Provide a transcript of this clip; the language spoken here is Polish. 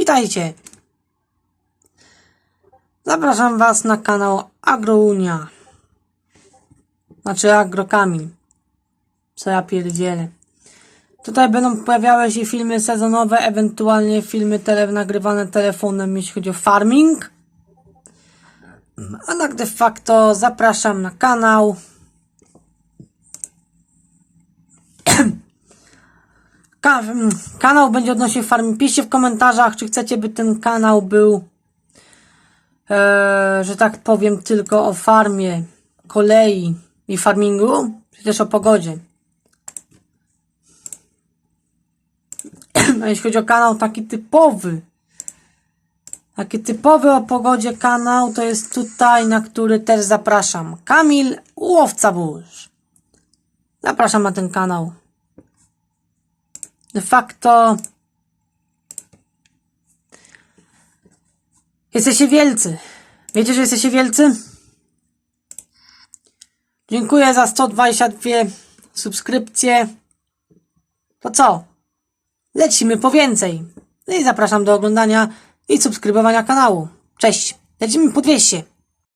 Witajcie! Zapraszam Was na kanał Agrounia. Znaczy Agrokamil. Co ja pierdzielę. Tutaj będą pojawiały się filmy sezonowe, ewentualnie filmy tele nagrywane telefonem, jeśli chodzi o farming. A tak de facto zapraszam na kanał. Ka mm, kanał będzie odnosił farming. Piszcie w komentarzach, czy chcecie, by ten kanał był, e, że tak powiem, tylko o farmie, kolei i farmingu, czy też o pogodzie. A jeśli chodzi o kanał taki typowy, taki typowy o pogodzie kanał, to jest tutaj, na który też zapraszam. Kamil Łowca Burz. Zapraszam na ten kanał. De facto jesteście wielcy. Wiecie, że jesteście wielcy? Dziękuję za 122 subskrypcje. To co? Lecimy po więcej. No i zapraszam do oglądania i subskrybowania kanału. Cześć. Lecimy po 200.